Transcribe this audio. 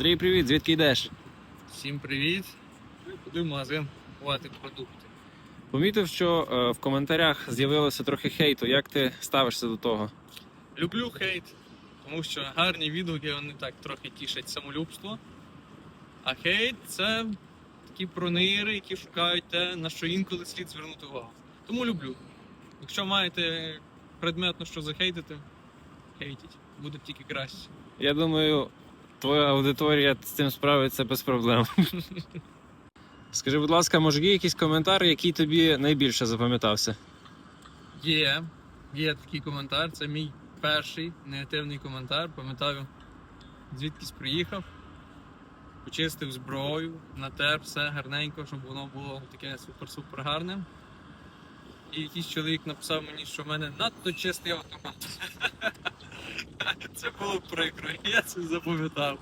Андрій, привіт, звідки йдеш? Всім привіт. Піду в магазин купувати продукти. Помітив, що е, в коментарях з'явилося трохи хейту. Як ти ставишся до того? Люблю хейт, тому що гарні відгуки вони так трохи тішать самолюбство. А хейт це такі пронири, які шукають те, на що інколи слід звернути увагу. Тому люблю. Якщо маєте предметно що захейтити, хейтіть. Буде тільки краще. Я думаю, твоя аудиторія з цим справиться без проблем. Скажи, будь ласка, може є якийсь коментар, який тобі найбільше запам'ятався? Є, є такий коментар. Це мій перший негативний коментар. Пам'ятаю, звідкись приїхав, почистив зброю, натер все гарненько, щоб воно було таке супер-супер гарне. І якийсь чоловік написав мені, що в мене надто чистий автомат. Прикро, я це запам'ятав.